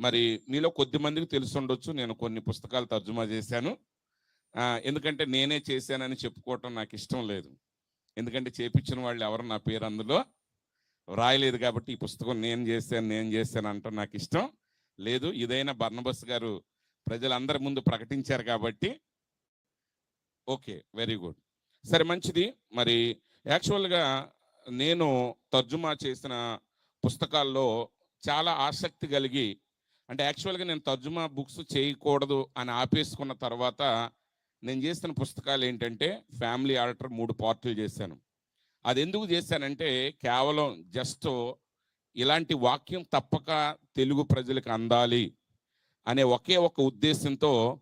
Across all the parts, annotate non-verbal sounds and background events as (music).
మరి మీలో కొద్ది మందికి తెలిసి నేను కొన్ని పుస్తకాలు తర్జుమా చేశాను. ఎందుకంటే నేనే చేశానని చెప్పుకోవటం నాకు ఇష్టం లేదు. ఎందుకంటే చేపించిన వాళ్ళు ఎవరు నా పేరు అందులో రాయలేదు కాబట్టి ఈ పుస్తకం నేను చేశాను నేను చేశాను అంటాం నాకు ఇష్టం లేదు. ఇదైనా బర్నబస్ గారు ప్రజలందరి ముందు ప్రకటించారు కాబట్టి ఓకే వెరీ గుడ్. సరే మంచిది. మరి యాక్చువల్గా నేను తర్జుమా చేసిన పుస్తకాల్లో చాలా ఆసక్తి కలిగి అంటే యాక్చువల్గా నేను తర్జుమా బుక్స్ చేయకూడదు అని ఆపేసుకున్న తర్వాత నేను చేసిన పుస్తకాలు ఏంటంటే ఫ్యామిలీ ఆర్డర్ మూడు పార్టీలు చేశాను. అది ఎందుకు చేశానంటే కేవలం జస్ట్ ఇలాంటి వాక్యం తప్పక తెలుగు ప్రజలకు అందాలి అనే ఒకే ఒక ఉద్దేశంతో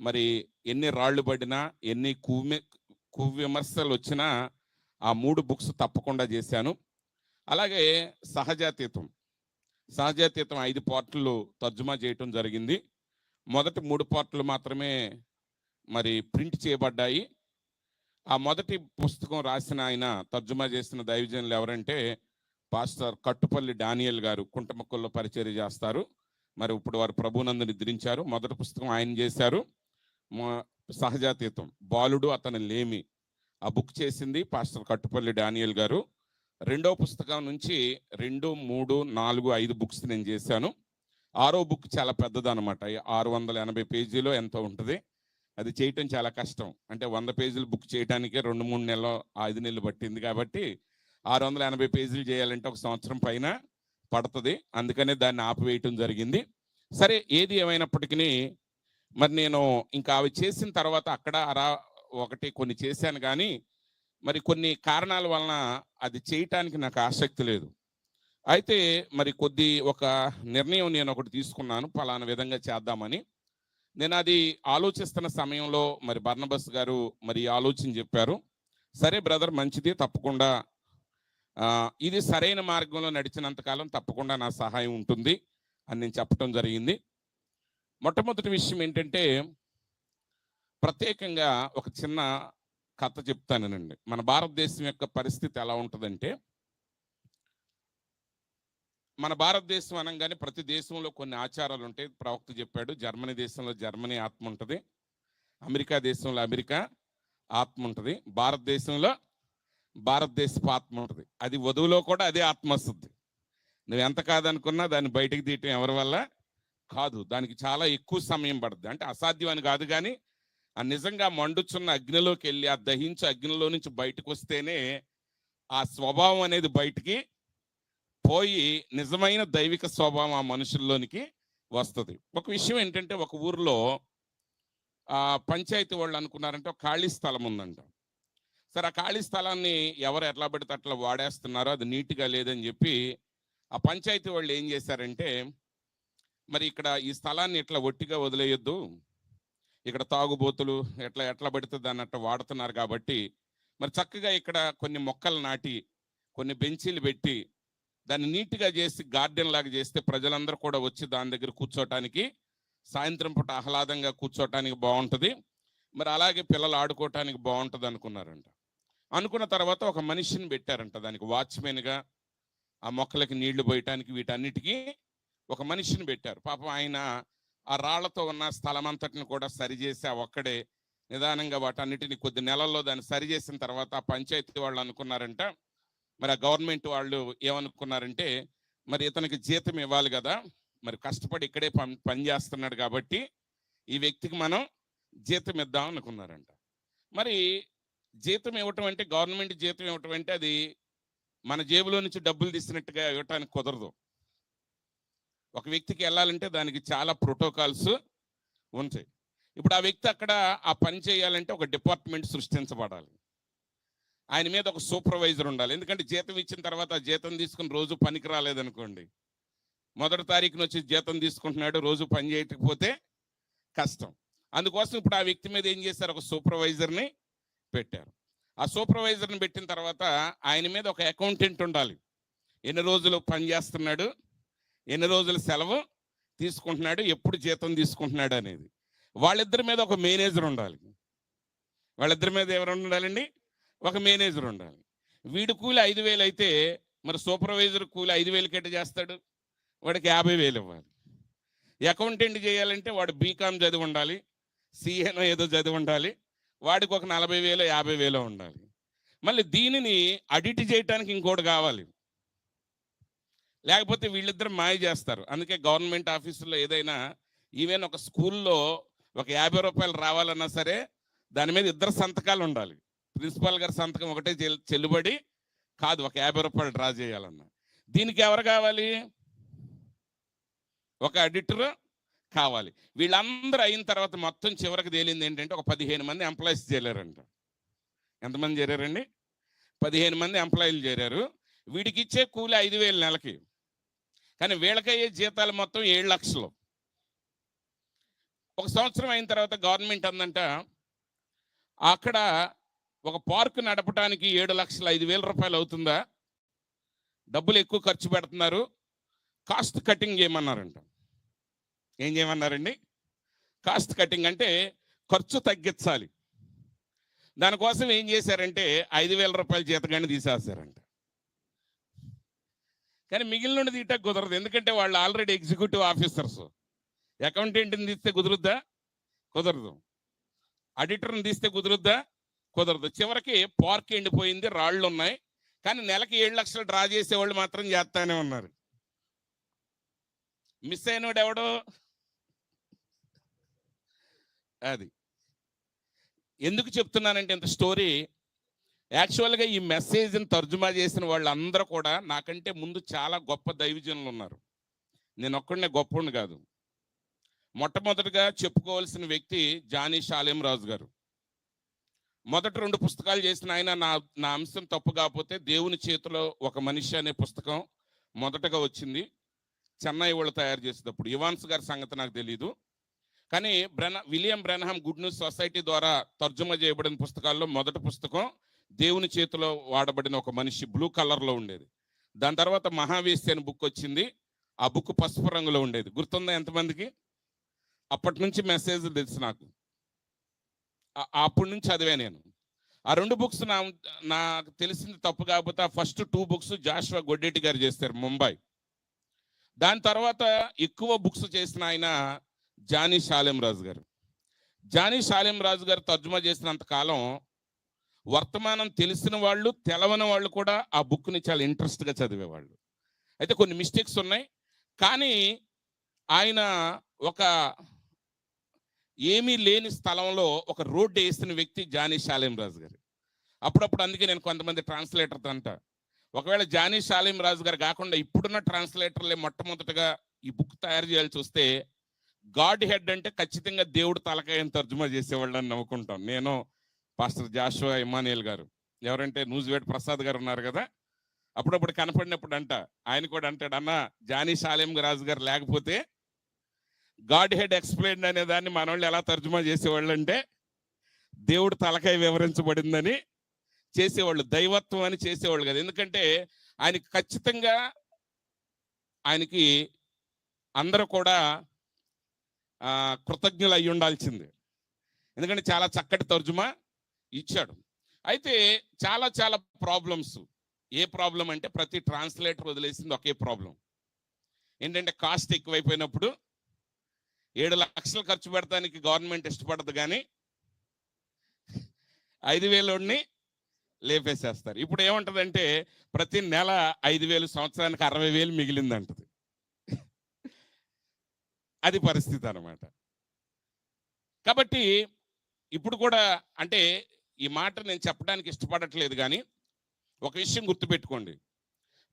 మరి ఎన్ని రాళ్ళు పడినా ఎన్ని కువి కువిమర్శలు వచ్చినా ఆ మూడు బుక్స్ తప్పకుండా చేశాను. అలాగే సహజాతీతం. సహజాతీతం ఐదు పార్ట్లు తర్జుమా చేయటం జరిగింది. మొదటి మూడు పార్ట్లు మాత్రమే మరి ప్రింట్ చేయబడ్డాయి. ఆ మొదటి పుస్తకం రాసిన ఆయన తర్జుమా చేసిన దైవజనులు ఎవరంటే పాస్టర్ కట్టుపల్లి డానియల్ గారు కుంటమొక్కల్లో పరిచర్య చేస్తారు. మరి ఇప్పుడు వారు ప్రభునందు నిద్రించారు మొదటి పుస్తకం ఆయన చేశారు. సహజాతీతం బాలుడు అతని లేమి. ఆ బుక్ చేసింది పాస్టర్ కట్టుపల్లి డానియల్ గారు. రెండో పుస్తకం నుంచి రెండు మూడు నాలుగు ఐదు బుక్స్ నేను చేశాను. ఆరో బుక్ చాలా పెద్దది అనమాట ఆరు వందల ఎనభై పేజీలో ఎంతో ఉంటుంది. అది చేయటం చాలా కష్టం. అంటే వంద పేజీలు బుక్ చేయడానికే రెండు మూడు నెలలు ఐదు నెలలు పట్టింది కాబట్టి ఆరు వందల ఎనభై పేజీలు చేయాలంటే ఒక సంవత్సరం పైన పడుతుంది. అందుకనే దాన్ని ఆపివేయటం జరిగింది. సరే ఏది ఏమైనప్పటికీ మరి నేను ఇంకా అవి చేసిన తర్వాత అక్కడ అరా ఒకటి కొన్ని చేశాను కానీ మరి కొన్ని కారణాల వలన అది చేయటానికి నాకు ఆసక్తి లేదు. అయితే మరి కొద్ది ఒక నిర్ణయం నేను ఒకటి తీసుకున్నాను. పలానా విధంగా చేద్దామని. నేను అది ఆలోచిస్తున్న సమయంలో మరి బర్నబస్ గారు మరి ఆలోచన చెప్పారు. సరే బ్రదర్ మంచిది తప్పకుండా ఇది సరైన మార్గంలో నడిచినంత కాలం తప్పకుండా నా సహాయం ఉంటుంది అని నేను చెప్పడం జరిగింది. మొట్టమొదటి విషయం ఏంటంటే ప్రత్యేకంగా ఒక చిన్న కథ చెప్తానండి మన భారతదేశం యొక్క పరిస్థితి ఎలా ఉంటుందంటే మన భారతదేశం అనగానే ప్రతి దేశంలో కొన్ని ఆచారాలు ఉంటాయి ప్రవక్త చెప్పాడు జర్మనీ దేశంలో జర్మనీ ఆత్మ ఉంటుంది అమెరికా దేశంలో అమెరికా ఆత్మ ఉంటుంది భారతదేశంలో భారతదేశపు ఆత్మ ఉంటుంది. అది వధువులో కూడా అదే ఆత్మ వస్తుంది. నువ్వు ఎంత కాదనుకున్నా దాన్ని బయటకు తీయటం ఎవరి వల్ల కాదు. దానికి చాలా ఎక్కువ సమయం పడుతుంది అంటే అసాధ్యం అని కాదు కానీ ఆ నిజంగా మండుచున్న అగ్నిలోకి వెళ్ళి ఆ దహించే అగ్నిలో నుంచి బయటకు వస్తేనే ఆ స్వభావం అనేది బయటికి పోయి నిజమైన దైవిక స్వభావం ఆ మనుషుల్లోనికి వస్తుంది. ఒక విషయం ఏంటంటే ఒక ఊర్లో ఆ పంచాయతీ వాళ్ళు అనుకున్నారంటే ఒక ఖాళీ స్థలం ఉందంట. సరే ఆ ఖాళీ స్థలాన్ని ఎవరు ఎట్లా పడితే అట్లా వాడేస్తున్నారో అది నీట్గా లేదని చెప్పి ఆ పంచాయతీ వాళ్ళు ఏం చేశారంటే మరి ఇక్కడ ఈ స్థలాన్ని ఇట్లా ఒట్టిగా వదిలేయొద్దు ఇక్కడ తాగుబోతులు ఎట్లా ఎట్లా పడితే దాన్ని అట్లా వాడుతున్నారు కాబట్టి మరి చక్కగా ఇక్కడ కొన్ని మొక్కలు నాటి కొన్ని బెంచీలు పెట్టి దాన్ని నీట్గా చేసి గార్డెన్ లాగా చేస్తే ప్రజలందరూ కూడా వచ్చి దాని దగ్గర కూర్చోటానికి సాయంత్రం పూట ఆహ్లాదంగా కూర్చోటానికి బాగుంటుంది. మరి అలాగే పిల్లలు ఆడుకోవటానికి బాగుంటుంది అనుకున్నారంట. అనుకున్న తర్వాత ఒక మనిషిని పెట్టారంట దానికి వాచ్మెన్గా. ఆ మొక్కలకి నీళ్ళు పోయటానికి వీటన్నిటికీ ఒక మనిషిని పెట్టారు. పాపం ఆయన ఆ రాళ్ళతో ఉన్న స్థలం అంతటిని కూడా సరిచేసి ఆ ఒక్కడే నిదానంగా వాటన్నిటిని కొద్ది నెలల్లో దాన్ని సరిచేసిన తర్వాత ఆ పంచాయతీ వాళ్ళు అనుకున్నారంట. మరి ఆ గవర్నమెంట్ వాళ్ళు ఏమనుకున్నారంటే మరి ఇతనికి జీతం ఇవ్వాలి కదా మరి కష్టపడి ఇక్కడే పని పని చేస్తున్నాడు కాబట్టి ఈ వ్యక్తికి మనం జీతం ఇద్దాం అనుకున్నారంట. మరి జీతం ఇవ్వటం అంటే గవర్నమెంట్ జీతం ఇవ్వటం అంటే అది మన జేబులో నుంచి డబ్బులు తీసినట్టుగా ఇవ్వటానికి కుదరదు. ఒక వ్యక్తికి వెళ్ళాలంటే దానికి చాలా ప్రోటోకాల్స్ ఉంటాయి. ఇప్పుడు ఆ వ్యక్తి అక్కడ ఆ పని చేయాలంటే ఒక డిపార్ట్మెంట్ సృష్టించబడాలి. ఆయన మీద ఒక సూపర్వైజర్ ఉండాలి. ఎందుకంటే జీతం ఇచ్చిన తర్వాత ఆ జీతం తీసుకుని రోజు పనికి రాలేదనుకోండి. మొదటి తారీఖున వచ్చి జీతం తీసుకుంటున్నాడు రోజు పని చేయకపోతే కష్టం. అందుకోసం ఇప్పుడు ఆ వ్యక్తి మీద ఏం చేశారు? ఒక సూపర్వైజర్ని పెట్టారు. ఆ సూపర్వైజర్ని పెట్టిన తర్వాత ఆయన మీద ఒక అకౌంటెంట్ ఉండాలి. ఎన్ని రోజులు పని చేస్తున్నాడు? ఎన్ని రోజులు సెలవు తీసుకుంటున్నాడు ఎప్పుడు జీతం తీసుకుంటున్నాడు అనేది. వాళ్ళిద్దరి మీద ఒక మేనేజర్ ఉండాలి. వాళ్ళిద్దరి మీద ఎవరు ఉండాలండి? ఒక మేనేజర్ ఉండాలి. వీడి కూలి ఐదు వేలు అయితే మరి సూపర్వైజర్ కూలి ఐదు వేలు ఎట్ట చేస్తాడు? వాడికి యాభై వేలు ఇవ్వాలి. అకౌంటెంట్ చేయాలంటే వాడు బీకామ్ చదివి ఉండాలి సిఏనో ఏదో చదివి ఉండాలి వాడికి ఒక నలభై వేలు యాభై వేలు ఉండాలి. మళ్ళీ దీనిని అడిట్ చేయడానికి ఇంకోటి కావాలి. లేకపోతే వీళ్ళిద్దరు మాయ చేస్తారు. అందుకే గవర్నమెంట్ ఆఫీసుల్లో ఏదైనా ఈవెన్ ఒక స్కూల్లో ఒక యాభై రూపాయలు రావాలన్నా సరే దాని మీద ఇద్దరు సంతకాలు ఉండాలి. ప్రిన్సిపాల్ గారి సంతకం ఒకటే చెల్లుబడి కాదు ఒక యాభై రూపాయలు డ్రా చేయాలన్నా. దీనికి ఎవరు కావాలి? ఒక ఎడిటర్ కావాలి. వీళ్ళందరూ అయిన తర్వాత మొత్తం చివరికి తేలింది ఏంటంటే ఒక పదిహేను మంది ఎంప్లాయీస్ చేరారంట. ఎంతమంది చేరారండి? పదిహేను మంది ఎంప్లాయీలు చేరారు. వీడికి ఇచ్చే కూలి ఐదు వేలు నెలకి. కానీ వీళ్ళకయ్యే జీతాలు మొత్తం ఏడు లక్షలు. ఒక సంవత్సరం అయిన తర్వాత గవర్నమెంట్ అందంట అక్కడ ఒక పార్క్ నడపడానికి ఏడు లక్షల ఐదు వేల రూపాయలు అవుతుందా? డబ్బులు ఎక్కువ ఖర్చు పెడుతున్నారు కాస్ట్ కటింగ్ చేయమన్నారంట. ఏం చేయమన్నారండి? కాస్ట్ కటింగ్ అంటే ఖర్చు తగ్గించాలి. దానికోసం ఏం చేశారంటే ఐదు వేల రూపాయల జీతగాన్ని తీసేస్తారంట కానీ మిగిలిన తీయటం కుదరదు. ఎందుకంటే వాళ్ళు ఆల్రెడీ ఎగ్జిక్యూటివ్ ఆఫీసర్స్ అకౌంటెంట్ని తీస్తే కుదురుద్దా? కుదరదు. ఆడిటర్ని తీస్తే కుదురుద్దా? కుదరదు. చివరికి పార్క్ ఎండిపోయింది రాళ్ళు ఉన్నాయి. కానీ నెలకి ఏడు లక్షలు డ్రా చేసేవాళ్ళు మాత్రం చేస్తానే ఉన్నారు. మిస్ అయినవాడు ఎవడు? అది. ఎందుకు చెప్తున్నానంటే ఇంత స్టోరీ యాక్చువల్గా ఈ మెసేజ్ని తర్జుమా చేసిన వాళ్ళందరూ కూడా నాకంటే ముందు చాలా గొప్ప దైవజనులు ఉన్నారు. నేను ఒక్కడనే గొప్పని కాదు. మొట్టమొదటిగా చెప్పుకోవాల్సిన వ్యక్తి జానీ షాలేం రాజు గారు. మొదటి రెండు పుస్తకాలు చేసిన ఆయన నా నా అంశం తప్పు కాకపోతే దేవుని చేతిలో ఒక మనిషి అనే పుస్తకం మొదటగా వచ్చింది. చెన్నై వాళ్ళు తయారు చేసేటప్పుడు. ఇవాన్స్ గారి సంగతి నాకు తెలియదు కానీ బ్రెన William Branham good news society ద్వారా తర్జుమా చేయబడిన పుస్తకాల్లో మొదటి పుస్తకం దేవుని చేతిలో వాడబడిన ఒక మనిషి బ్లూ కలర్లో ఉండేది. దాని తర్వాత మహావేశి అని బుక్ వచ్చింది. ఆ బుక్ పసుపు రంగులో ఉండేది. గుర్తుందా ఎంతమందికి? అప్పటి నుంచి మెసేజ్ తెలుసు నాకు. అప్పటి నుంచి చదివా నేను. ఆ రెండు బుక్స్ నా నాకు తెలిసింది తప్పు కాకపోతే ఆ first two books Joshua Goddetti garu చేస్తారు ముంబై. దాని తర్వాత ఎక్కువ బుక్స్ చేసిన ఆయన జానీ షాలెం రాజు గారు. జానీ షాలెం రాజు గారు తర్జుమా చేసినంత కాలం వర్తమానం తెలిసిన వాళ్ళు తెలవని వాళ్ళు కూడా ఆ బుక్ని చాలా ఇంట్రెస్ట్గా చదివేవాళ్ళు. అయితే కొన్ని మిస్టేక్స్ ఉన్నాయి. కానీ ఆయన ఒక ఏమీ లేని స్థలంలో ఒక రోడ్డు వేసిన వ్యక్తి జానీ షాలేం రాజు గారు. అప్పుడప్పుడు అందుకే నేను కొంతమంది ట్రాన్స్లేటర్ అంట. ఒకవేళ జానీ షాలేం రాజు గారు కాకుండా ఇప్పుడున్న ట్రాన్స్లేటర్లే మొట్టమొదటిగా ఈ బుక్ తయారు చేయాల్సి వస్తే గాడ్ హెడ్ అంటే ఖచ్చితంగా దేవుడు తలకాయని తర్జుమా చేసేవాళ్ళని నవ్వుకుంటాం నేను పాస్టర్ జాషువా ఇమానియల్ గారు. ఎవరంటే నూజివేట్ ప్రసాద్ గారు ఉన్నారు కదా. అప్పుడప్పుడు కనపడినప్పుడు అంట ఆయన కూడా అంటాడు అన్న జానీ సాలేం రాజు గారు లేకపోతే గాడ్ హెడ్ ఎక్స్ప్లెయిన్ అనే దాన్ని మనోళ్ళు ఎలా తర్జుమా చేసేవాళ్ళు అంటే దేవుడు తలకాయ వివరించబడిందని చేసేవాళ్ళు దైవత్వం అని చేసేవాళ్ళు కదా. ఎందుకంటే ఆయనకి ఖచ్చితంగా ఆయనకి అందరూ కూడా కృతజ్ఞులు అయి ఉండాల్సిందే ఎందుకంటే చాలా చక్కటి తర్జుమా. ఇచ్చాడు. అయితే చాలా చాలా ప్రాబ్లమ్స్ ఏ ప్రాబ్లం అంటే ప్రతి ట్రాన్స్లేటర్ వదిలేసింది ఒకే ప్రాబ్లం ఏంటంటే కాస్ట్ ఎక్కువైపోయినప్పుడు ఏడు లక్షలు ఖర్చు పెడతానికి గవర్నమెంట్ ఇష్టపడదు కానీ ఐదు వేలుని లేపేసేస్తారు. ఇప్పుడు ఏముంటుందంటే ప్రతి నెల ఐదు వేలు సంవత్సరానికి అరవై వేలు మిగిలిందంటది. అది పరిస్థితి అన్నమాట. కాబట్టి ఇప్పుడు కూడా అంటే ఈ మాట నేను చెప్పడానికి ఇష్టపడట్లేదు కానీ ఒక విషయం గుర్తుపెట్టుకోండి.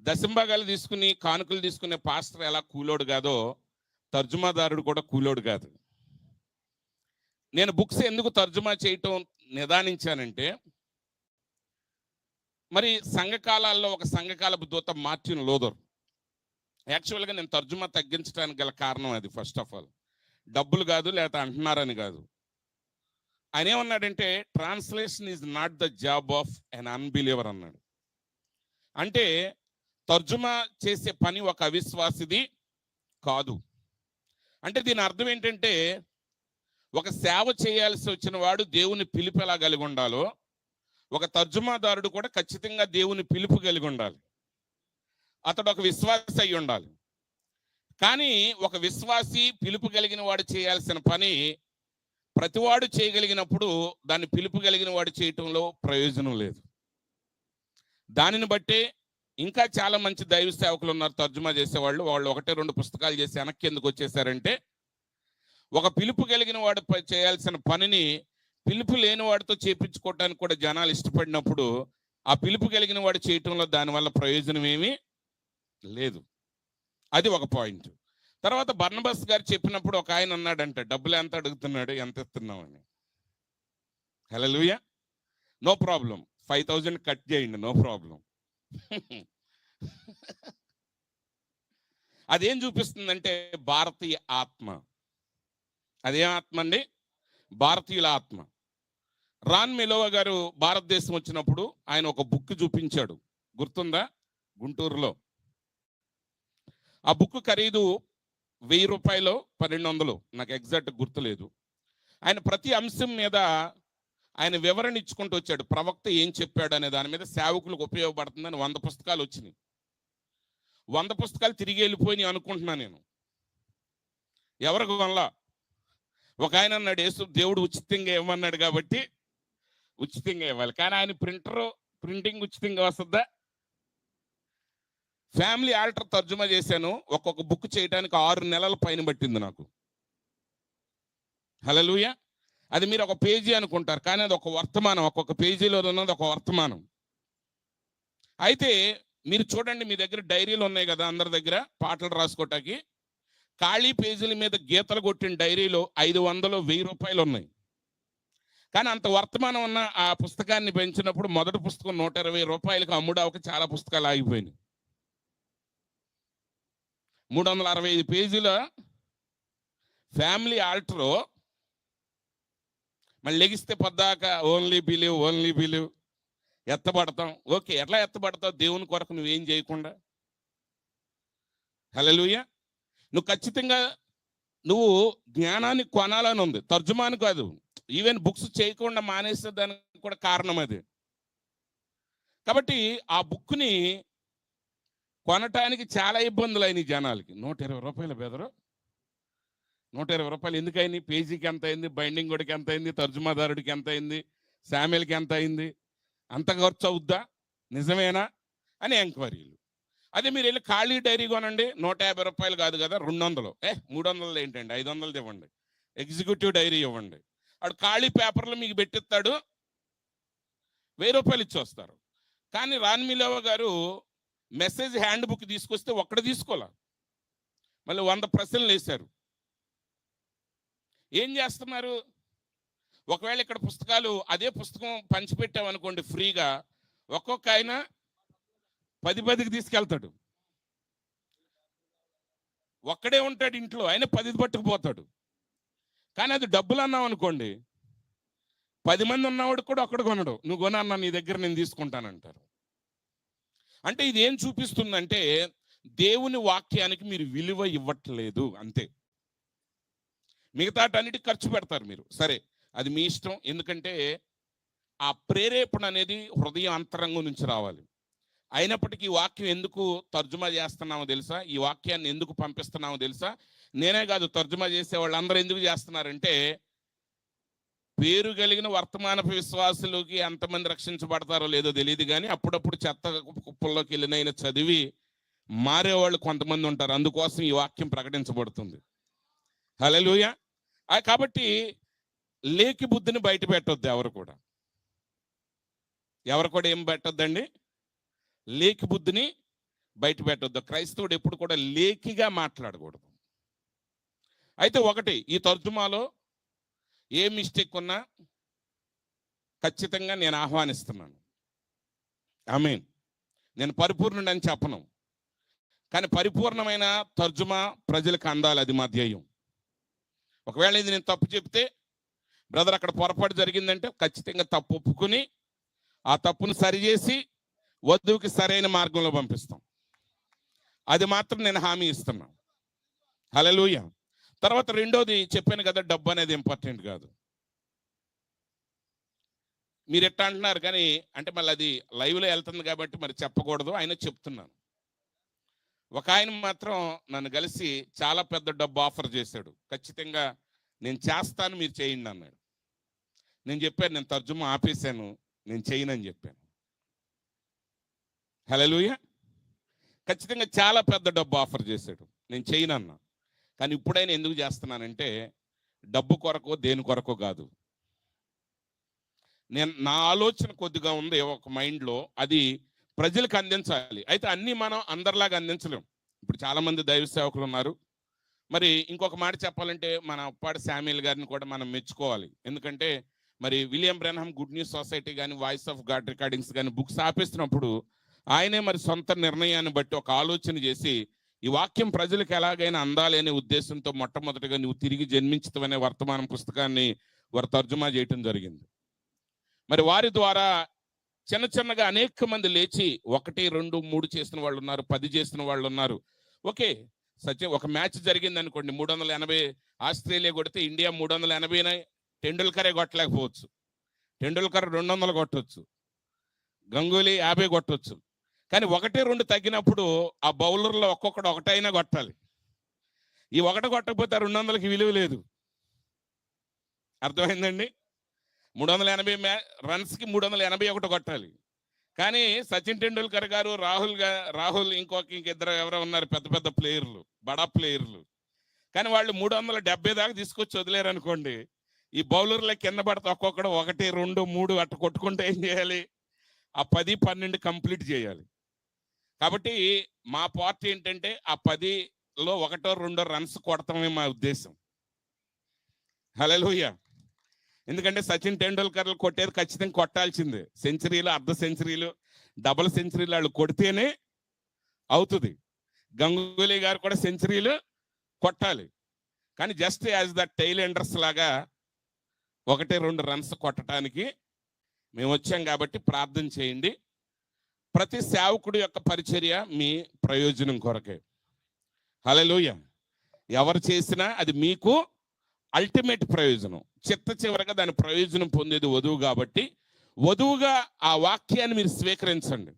దశంభాగాలు తీసుకుని కానుకలు తీసుకునే పాస్టర్ ఎలా కూలోడు కాదో తర్జుమాదారుడు కూడా కూలోడు కాదు. నేను బుక్స్ ఎందుకు తర్జుమా చేయటం నిదానించానంటే మరి సంఘకాలాల్లో ఒక సంఘకాలపు దూత మార్టిన్ లోదర్ యాక్చువల్గా నేను తర్జుమా తగ్గించడానికి గల కారణం అది ఫస్ట్ ఆఫ్ ఆల్. డబ్బులు కాదు లేకపోతే అంటున్నారని కాదు. ఆయన ఏమన్నాడంటే translation is not the job of an unbeliever అన్నాడు. అంటే తర్జుమా చేసే పని ఒక అవిశ్వాసిది కాదు. అంటే దీని అర్థం ఏంటంటే ఒక సేవ చేయాల్సి వచ్చిన వాడు దేవుని పిలుపు ఎలా కలిగి ఉండాలో ఒక తర్జుమాదారుడు కూడా ఖచ్చితంగా దేవుని పిలుపు కలిగి ఉండాలి. అతడు ఒక విశ్వాస అయి ఉండాలి. కానీ ఒక విశ్వాసి పిలుపు కలిగిన వాడు చేయాల్సిన పని ప్రతివాడు చేయగలిగినప్పుడు దాన్ని పిలుపు కలిగిన వాడు చేయటంలో ప్రయోజనం లేదు. దానిని బట్టే ఇంకా చాలా మంచి దైవ సేవకులు ఉన్నారు తర్జుమా చేసేవాళ్ళు. వాళ్ళు ఒకటే రెండు పుస్తకాలు చేసి వెనక్కి ఎందుకు వచ్చేసారంటే ఒక పిలుపు కలిగిన వాడు చేయాల్సిన పనిని పిలుపు లేని వాడితో చేపించుకోవటానికి కూడా జనాలు ఇష్టపడినప్పుడు ఆ పిలుపు కలిగిన వాడు చేయటంలో దానివల్ల ప్రయోజనం ఏమీ లేదు. అది ఒక పాయింట్. తర్వాత బర్నబస్ గారు చెప్పినప్పుడు ఒక ఆయన అన్నాడంట డబ్బులు ఎంత అడుగుతున్నాడు ఎంత ఇస్తున్నామని hello no problem. Five thousand cut చేయండి నో ప్రాబ్లం. (laughs) అదేం చూపిస్తుందంటే భారతీయ ఆత్మ. అదేం ఆత్మ అండి? భారతీయుల ఆత్మ. రాన్ మిలోవా గారు భారతదేశం వచ్చినప్పుడు ఆయన ఒక బుక్ చూపించాడు. గుర్తుందా? గుంటూరులో. ఆ బుక్ ఖరీదు వెయ్యి రూపాయలు పన్నెండు వందలు. నాకు ఎగ్జాక్ట్ గుర్తులేదు. ఆయన ప్రతి అంశం మీద ఆయన వివరణ ఇచ్చుకుంటూ వచ్చాడు. ప్రవక్త ఏం చెప్పాడు అనే దాని మీద సేవకులకు ఉపయోగపడుతుందని వంద పుస్తకాలు వచ్చినాయి. వంద పుస్తకాలు తిరిగి వెళ్ళిపోయినాయి అనుకుంటున్నాను నేను. ఎవరికి వల్ల ఒక ఆయన అన్నాడు యేసు దేవుడు ఉచితంగా ఇవ్వన్నాడు కాబట్టి ఉచితంగా ఇవ్వాలి. కానీ ఆయన ప్రింటర్ ప్రింటింగ్ ఉచితంగా వస్తుందా? ఫ్యామిలీ ఆల్టర్ తర్జుమా చేశాను. ఒక్కొక్క బుక్ చేయడానికి ఆరు నెలల పైన పట్టింది నాకు. హలలుయ అది మీరు ఒక పేజీ అనుకుంటారు కానీ అది ఒక వర్తమానం. ఒక్కొక్క పేజీలో ఉన్నది ఒక వర్తమానం. అయితే మీరు చూడండి మీ దగ్గర డైరీలు ఉన్నాయి కదా అందరి దగ్గర పాటలు రాసుకోవటానికి ఖాళీ పేజీల మీద గీతలు కొట్టిన డైరీలో ఐదు వందలు వెయ్యి రూపాయలు ఉన్నాయి. కానీ అంత వర్తమానం ఉన్న ఆ పుస్తకాన్ని పెంచినప్పుడు మొదటి పుస్తకం నూట ఇరవై రూపాయలకు అమ్ముడావక చాలా పుస్తకాలు ఆగిపోయినాయి. మూడు వందల అరవై ఐదు పేజీల ఫ్యామిలీ ఆల్టర్. మళ్ళీ లెగిస్తే పొద్దాక ఓన్లీ బిలీవ్ ఓన్లీ బిలీవ్. ఎత్తబడతాం. ఓకే ఎట్లా ఎత్తబడతావు? దేవుని కొరకు నువ్వేం చేయకుండా? హలోయ నువ్వు ఖచ్చితంగా నువ్వు జ్ఞానాన్ని కొనాలని ఉంది. తర్జుమాని కాదు. ఈవెన్ బుక్స్ చేయకుండా మానేసే దానికి కూడా కారణం అది. కాబట్టి ఆ బుక్ని కొనటానికి చాలా ఇబ్బందులు అయినాయి జనాలకి. నూట ఇరవై రూపాయలు బెదరు. నూట ఇరవై రూపాయలు ఎందుకైంది పేజీకి ఎంత అయింది? బైండింగ్ గొడికి ఎంత అయింది? తర్జుమాదారుడికి ఎంత అయింది? శామ్యుల్కి ఎంత అయింది? అంత ఖర్చు అవుద్దా? నిజమేనా? అని ఎంక్వైరీలు. అదే మీరు వెళ్ళి ఖాళీ డైరీ కొనండి. నూట యాభై రూపాయలు కాదు కదా రెండు వందలు ఏ మూడు వందలు ఏంటండి? ఐదు వందలు ఇవ్వండి. ఎగ్జిక్యూటివ్ డైరీ ఇవ్వండి. వాడు ఖాళీ పేపర్లు మీకు పెట్టిస్తాడు. వెయ్యి రూపాయలు ఇచ్చి వస్తారు కానీ రాన్మిలోవ గారు మెసేజ్ హ్యాండ్ బుక్ తీసుకొస్తే ఒక్కడ తీసుకోలే మళ్ళీ వంద ప్రశ్నలు వేశారు. ఏం చేస్తున్నారు? ఒకవేళ ఇక్కడ పుస్తకాలు అదే పుస్తకం పంచిపెట్టామనుకోండి ఫ్రీగా ఒక్కొక్క ఆయన పది పదికి తీసుకెళ్తాడు. ఒక్కడే ఉంటాడు ఇంట్లో ఆయన పది పట్టుకుపోతాడు కానీ అది డబ్బులు అన్నావు అనుకోండి పది మంది ఉన్నవాడు కూడా ఒక్కడు కొనడు. నువ్వు కొనన్నా నీ దగ్గర నేను తీసుకుంటానంటారు. అంటే ఇది ఏం చూపిస్తుందంటే దేవుని వాక్యానికి మీరు విలువ ఇవ్వట్లేదు అంతే. మిగతాటన్నిటి ఖర్చు పెడతారు మీరు. సరే అది మీ ఇష్టం. ఎందుకంటే ఆ ప్రేరేపణ అనేది హృదయ అంతరంగం నుంచి రావాలి. అయినప్పటికీ ఈ వాక్యం ఎందుకు తర్జుమా చేస్తున్నామో తెలుసా? ఈ వాక్యాన్ని ఎందుకు పంపిస్తున్నామో తెలుసా? నేనే కాదు తర్జుమా చేసే వాళ్ళందరూ ఎందుకు చేస్తున్నారంటే పేరు కలిగిన వర్తమానపు విశ్వాసులకి ఎంతమంది రక్షించబడతారో లేదో తెలియదు కానీ అప్పుడప్పుడు చెత్త కుప్పల్లోకి వెళ్ళినైనా చదివి మారేవాళ్ళు కొంతమంది ఉంటారు. అందుకోసం ఈ వాక్యం ప్రకటించబడుతుంది. హలోయ కాబట్టి లేకి బుద్ధిని బయట పెట్టొద్దు ఎవరు కూడా. ఎవరు కూడా ఏం పెట్టొద్దండి? లేకి బుద్ధిని బయట పెట్టొద్దు. క్రైస్తవుడు ఎప్పుడు కూడా లేకిగా మాట్లాడకూడదు. అయితే ఒకటి ఈ తర్జుమాలో ఏ మిస్టేక్ ఉన్నా ఖచ్చితంగా నేను ఆహ్వానిస్తున్నాను. ఐ మీన్ నేను పరిపూర్ణుడు అని చెప్పను. కానీ పరిపూర్ణమైన తర్జుమా ప్రజలకు అందాలి అది మా ధ్యేయం. ఒకవేళ ఇది నేను తప్పు చెప్తే బ్రదర్ అక్కడ పొరపాటు జరిగిందంటే ఖచ్చితంగా తప్పు ఒప్పుకుని ఆ తప్పును సరిచేసి వధువుకి సరైన మార్గంలో పంపిస్తాం. అది మాత్రం నేను హామీ ఇస్తున్నాను. హలలుయ తర్వాత రెండోది చెప్పాను కదా డబ్బు అనేది ఇంపార్టెంట్ కాదు. మీరు ఎట్లా అంటున్నారు కానీ అంటే మళ్ళీ అది లైవ్లో వెళ్తుంది కాబట్టి మరి చెప్పకూడదు ఆయన చెప్తున్నాను. ఒక ఆయన మాత్రం నన్ను కలిసి చాలా పెద్ద డబ్బు ఆఫర్ చేశాడు. ఖచ్చితంగా నేను చేస్తాను మీరు చేయండి అన్నాడు. నేను చెప్పాను నేను తర్జుమా ఆపేశాను నేను చేయనని చెప్పాను. హలోయ ఖచ్చితంగా చాలా పెద్ద డబ్బు ఆఫర్ చేశాడు. నేను చేయనన్నా కానీ ఇప్పుడైనా ఎందుకు చేస్తున్నానంటే డబ్బు కొరకో దేని కొరకో కాదు. నేను నా ఆలోచన కొద్దిగా ఉంది ఒక మైండ్లో అది ప్రజలకు అందించాలి. అయితే అన్నీ మనం అందరిలాగా అందించలేం. ఇప్పుడు చాలామంది దైవ సేవకులు ఉన్నారు. మరి ఇంకొక మాట చెప్పాలంటే మన అప్పాడు శామ్యుల్ గారిని కూడా మనం మెచ్చుకోవాలి. ఎందుకంటే మరి William Branham good news society కానీ వాయిస్ ఆఫ్ గాడ్ రికార్డింగ్స్ కానీ బుక్స్ ఆపేస్తున్నప్పుడు ఆయనే మరి సొంత నిర్ణయాన్ని బట్టి ఒక ఆలోచన చేసి ఈ వాక్యం ప్రజలకు ఎలాగైనా అందాలి అనే ఉద్దేశంతో మొట్టమొదటిగా నువ్వు తిరిగి జన్మించుతావనే వర్తమానం పుస్తకాన్ని వారు తర్జుమా చేయటం జరిగింది. మరి వారి ద్వారా చిన్న చిన్నగా అనేక మంది లేచి ఒకటి రెండు మూడు చేసిన వాళ్ళు ఉన్నారు పది చేసిన వాళ్ళు ఉన్నారు. ఓకే సత్య ఒక మ్యాచ్ జరిగింది అనుకోండి మూడు వందల ఎనభై ఆస్ట్రేలియా కొడితే ఇండియా మూడు వందల ఎనభై టెండూల్కరే కొట్టలేకపోవచ్చు. టెండూల్కర్ రెండు వందలు కొట్టవచ్చు గంగూలీ యాభై కొట్టవచ్చు కానీ ఒకటి రెండు తగ్గినప్పుడు ఆ బౌలర్లో ఒక్కొక్కడు ఒకటైనా కొట్టాలి. ఈ ఒకటి కొట్టకపోతే ఆ రెండు వందలకి విలువ లేదు. అర్థమైందండి? మూడు వందల ఎనభై మ్యా రన్స్కి మూడు వందల ఎనభై ఒకటి కొట్టాలి. కానీ సచిన్ టెండూల్కర్ గారు రాహుల్ రాహుల్ ఇంకొక ఇంకిద్దరు ఎవరో ఉన్నారు పెద్ద పెద్ద ప్లేయర్లు బడా ప్లేయర్లు. కానీ వాళ్ళు మూడు వందల డెబ్బై దాకా తీసుకొచ్చి వదిలేరు అనుకోండి ఈ బౌలర్ల కింద పడితే ఒక్కొక్కడు ఒకటి రెండు మూడు అట్ట కొట్టుకుంటే ఏం చేయాలి? ఆ పది పన్నెండు కంప్లీట్ చేయాలి. కాబట్టి మా పార్టీ ఏంటంటే ఆ పదిలో ఒకటో రెండో రన్స్ కొడతామే మా ఉద్దేశం. హలోయ ఎందుకంటే సచిన్ టెండూల్కర్లు కొట్టేది ఖచ్చితంగా కొట్టాల్సిందే. సెంచరీలు అర్ధ సెంచరీలు డబుల్ సెంచరీలు వాళ్ళు కొడితేనే అవుతుంది. గంగూలీ గారు కూడా సెంచరీలు కొట్టాలి. కానీ just as the tail enders లాగా ఒకటి రెండు రన్స్ కొట్టడానికి మేము వచ్చాం కాబట్టి ప్రార్థన చేయండి. ప్రతి సేవకుడి యొక్క పరిచర్య మీ ప్రయోజనం కొరకే. హలలోయ ఎవరు చేసినా అది మీకు అల్టిమేట్ ప్రయోజనం. చిత్త చివరగా దాని ప్రయోజనం పొందేది వధువు కాబట్టి వధువుగా ఆ వాక్యాన్ని మీరు స్వీకరించండి.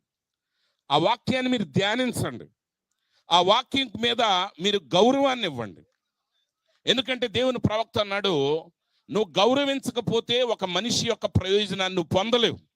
ఆ వాక్యాన్ని మీరు ధ్యానించండి. ఆ వాక్యం మీద మీరు గౌరవాన్ని ఇవ్వండి. ఎందుకంటే దేవుని ప్రవక్త అన్నాడు నువ్వు గౌరవించకపోతే ఒక మనిషి యొక్క ప్రయోజనాన్ని నువ్వు పొందలేవు.